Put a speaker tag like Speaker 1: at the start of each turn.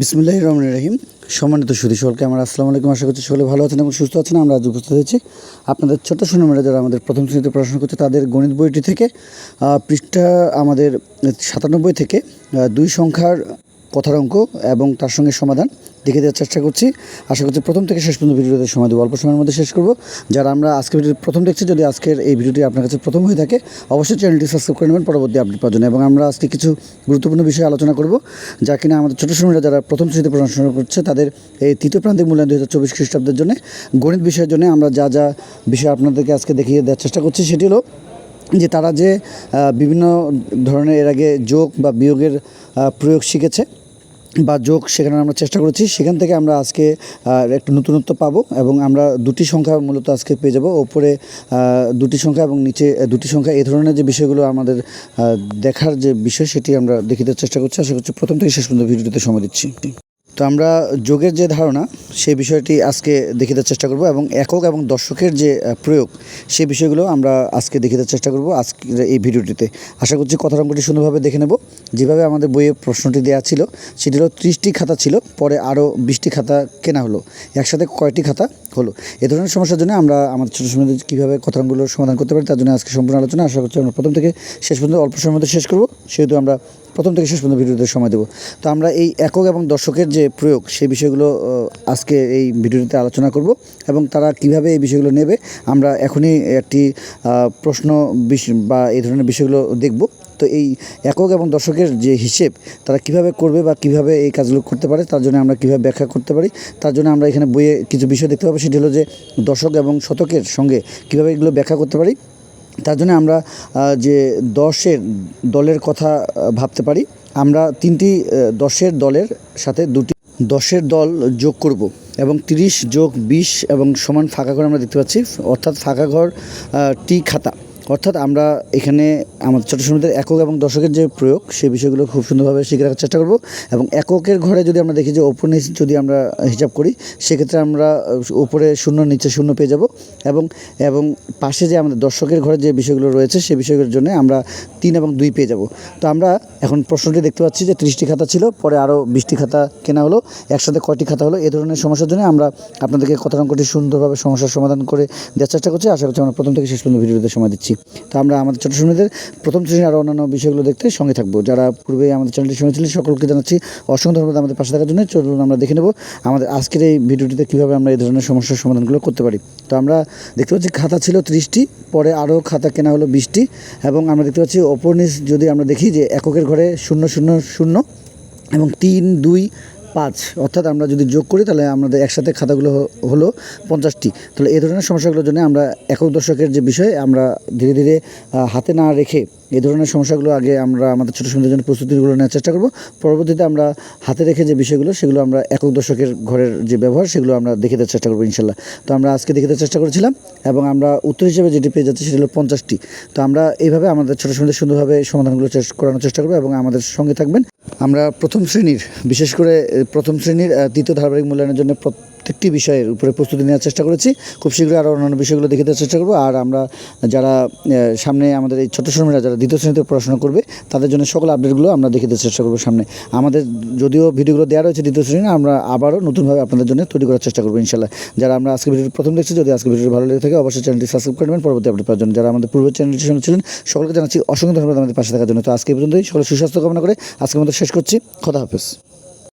Speaker 1: বিসমুল্লাহ রহমান রহিম। সম্মানিত সুদী সকলকে আমার আসসালামু আলাইকুম। আশা করছি সকলে ভালো আছেন এবং সুস্থ আছেন। আমরা আজ উপস্থিত হয়েছি আপনাদের ছোট্ট সুনামেরা যারা আমাদের প্রথম শ্রেণীতে পড়াশোনা করছে, তাদের গণিত বইটি থেকে। পৃষ্ঠা আমাদের সাতানব্বই থেকে দুই সংখ্যার কথার অঙ্ক এবং তার সঙ্গে সমাধান দেখে দেওয়ার চেষ্টা করছি। আশা করছি প্রথম থেকে শেষ পর্যন্ত ভিডিওতে সময় দেবো। অল্প সময়ের মধ্যে শেষ করব। যারা আমরা আজকের ভিডিও প্রথম দেখছি, যদি আজকের এই ভিডিওটি আপনার কাছে প্রথম হয়ে থাকে, অবশ্যই চ্যানেলটি সাবস্ক্রাইব করে নেবেন। পরবর্তী আপডেট পাওয়ার জন্য। এবং আমরা আজকে কিছু গুরুত্বপূর্ণ বিষয়ে আলোচনা করব। যা কিনা আমাদের ছোটো সময়রা যারা প্রথম শ্রেণীতে পড়াশোনা করছে, তাদের এই তৃতীয় প্রান্তিক মূল্যায়ন দু হাজার চব্বিশ খ্রিস্টাব্দের জন্য, গণিত বিষয়ের জন্য আমরা যা যা বিষয় আপনাদেরকে আজকে দেখিয়ে দেওয়ার চেষ্টা করছি, সেটি হলো যে তারা যে বিভিন্ন ধরনের এর আগে যোগ বা বিয়োগের প্রয়োগ শিখেছে বা যোগ সেখানে আমরা চেষ্টা করেছি। সেখান থেকে আমরা আজকে একটু নতুনত্ব পাবো এবং আমরা দুটি সংখ্যা মূলত আজকে পেয়ে যাব। ওপরে দুটি সংখ্যা এবং নিচে দুটি সংখ্যা। এই ধরনের যে বিষয়গুলো আমাদের দেখার যে বিষয় সেটি আমরা দেখিতে চেষ্টা করছি। আশা করছি প্রথম থেকে শেষ পর্যন্ত ভিডিওতে সময় দিচ্ছি। তো আমরা যোগের যে ধারণা সেই বিষয়টি আজকে দেখিতে চেষ্টা করব এবং একক এবং দর্শকের যে প্রয়োগ সেই বিষয়গুলো আমরা আজকে দেখিতে চেষ্টা করব আজকের এই ভিডিওটিতে। আশা করছি কথার অঙ্কটি সুন্দরভাবে দেখে নেব। যেভাবে আমাদের বইয়ে প্রশ্নটি দেওয়া ছিল, সেটি হলো ত্রিশটি খাতা ছিল, পরে আরও বিশটি খাতা কেনা হলো। একসাথে কয়টি খাতা হলো? এ ধরনের সমস্যার জন্য আমরা আমাদের ছোটো সময় কীভাবে কথাগুলোর সমাধান করতে পারি, তার জন্য আজকে সম্পূর্ণ আলোচনা। আশা করছি আমরা প্রথম থেকে শেষ পর্যন্ত অল্প সময়ের মধ্যে শেষ করব। সেহেতু আমরা প্রথম থেকে শেষ পর্যন্ত ভিডিওতে সময় দেবো। তো আমরা এই একক এবং দর্শকের যে প্রয়োগ, সেই বিষয়গুলো আজকে এই ভিডিওতে আলোচনা করব এবং তারা কীভাবে এই বিষয়গুলো নেবে, আমরা এখনই একটি প্রশ্ন বা এই ধরনের বিষয়গুলো দেখব। তো এই একক এবং দর্শকের যে হিসেব, তারা কীভাবে করবে বা কীভাবে এই কাজগুলো করতে পারে, তার জন্য আমরা কীভাবে ব্যাখ্যা করতে পারি, তার জন্য আমরা এখানে বইয়ে কিছু বিষয় দেখতে পাবো, সেটি হলো যে দশক এবং শতকের সঙ্গে কীভাবে এগুলো ব্যাখ্যা করতে পারি। তার জন্য আমরা যে দশের দলের কথা ভাবতে পারি, আমরা তিনটি দশের দলের সাথে দুটি দশের দল যোগ করব এবং তিরিশ যোগ বিশ এবং সমান ফাঁকা ঘর আমরা দেখতে পাচ্ছি। অর্থাৎ ফাঁকা ঘর টি খাতা। অর্থাৎ আমরা এখানে আমাদের ছোটো সমিতির একক এবং দশকের যে প্রয়োগ, সেই বিষয়গুলো খুব সুন্দরভাবে শিখে রাখার চেষ্টা করব এবং এককের ঘরে যদি আমরা দেখি যে ওপর নিচ যদি আমরা হিসাব করি, সেক্ষেত্রে আমরা উপরে শূন্য, নিচে শূন্য পেয়ে যাব এবং এবং পাশে যে আমাদের দর্শকের ঘরে যে বিষয়গুলো রয়েছে, সেই বিষয়গুলোর জন্য আমরা তিন এবং দুই পেয়ে যাব। তো আমরা এখন প্রশ্নটি দেখতে পাচ্ছি যে ত্রিশটি খাতা ছিল, পরে আরও বিশটি খাতা কেনা হলো, একসাথে কয়টি খাতা হলো, এ ধরনের সমস্যার জন্য আমরা আপনাদেরকে কথা অঙ্কটি সুন্দরভাবে সমস্যার সমাধান করে দেওয়ার চেষ্টা করছি। আশা করছি আমরা প্রথম থেকে শেষ পর্যন্ত ভিডিওতে সময় দিচ্ছি। তো আমরা আমাদের ছোটো সময়দের প্রথম শ্রেণির আরও অন্যান্য বিষয়গুলো দেখতে সঙ্গে থাকব। যারা পূর্বে আমাদের চ্যানেলটি সঙ্গে ছিলেন সকলকে জানাচ্ছি অসংখ্য ধন্যবাদ আমাদের পাশে থাকার জন্য। চলুন আমরা দেখে নেব আমাদের আজকের এই ভিডিওটিতে কীভাবে আমরা এই ধরনের সমস্যার সমাধানগুলো করতে পারি। তো আমরা দেখতে পাচ্ছি খাতা ছিল ত্রিশটি, পরে আরও খাতা কেনা হলো বিশটি, এবং আমরা দেখতে পাচ্ছি অপর যদি আমরা দেখি যে এককের ঘরে শূন্য শূন্য শূন্য এবং তিন, দুই, পাঁচ, অর্থাৎ আমরা যদি যোগ করি তাহলে আমাদের একসাথে খাতাগুলো হলো পঞ্চাশটি। তাহলে এই ধরনের সমস্যাগুলোর জন্য আমরা একক দর্শকের যে বিষয়, আমরা ধীরে ধীরে হাতে না রেখে এই ধরনের সমস্যাগুলো আগে আমরা আমাদের ছোটো সুন্দর জন্য প্রস্তুতিগুলো নেওয়ার চেষ্টা করব। পরবর্তীতে আমরা হাতে রেখে যে বিষয়গুলো, সেগুলো আমরা একক দর্শকের ঘরের যে ব্যবহার, সেগুলো আমরা দেখে দেওয়ার চেষ্টা করব ইনশাল্লাহ। তো আমরা আজকে দেখে দেওয়ার চেষ্টা করেছিলাম এবং আমরা উত্তর হিসেবে যেটি পেয়ে যাচ্ছি সেটি হলো পঞ্চাশটি। তো আমরা এইভাবে আমাদের ছোটো সুন্দর সুন্দরভাবে সমাধানগুলো করানোর চেষ্টা করব এবং আমাদের সঙ্গে থাকবেন। আমরা প্রথম শ্রেণির, বিশেষ করে প্রথম শ্রেণির তৃতীয় ধারাবাহিক মূল্যায়নের জন্য প্রত্যেকটি বিষয়ের উপরে প্রস্তুতি নেওয়ার চেষ্টা করেছি। খুব শীঘ্রই আরও অন্যান্য বিষয়গুলো দেখে দেওয়ার চেষ্টা করব। আর আমরা যারা সামনে আমাদের এই ছোট শ্রমিকরা যারা দ্বিতীয় শ্রেণীতে পড়াশোনা করবে, তাদের জন্য সকল আপডেটগুলো আমরা দেখে দেওয়ার চেষ্টা করব সামনে। আমাদের যদিও ভিডিওগুলো দেওয়া রয়েছে দ্বিতীয় শ্রেণি, আমরা আবারও নতুনভাবে আপনাদের জন্য তৈরি করার চেষ্টা করব, ইনশাল্লাহ। যারা আমরা আজকে ভিডিও প্রথম দেখছি, যদি আজকে ভিডিও ভালো লেগে থাকে, অবশ্যই চ্যানেলটি সাবস্ক্রাইব করে নেবেন। পরবর্তী আপডেট পাওয়ার জন্য যারা আমাদের পূর্বের চ্যানেলটির সঙ্গে ছিলেন, সকলকে জানাচ্ছি অসংখ্য ধন্যবাদ আমাদের পাশে থাকার জন্য। তো আজকে পর্যন্তই। সকলের সুস্বাস্থ্য কামনা করে আজকের মতো শেষ করছি। খোদা হাফেজ।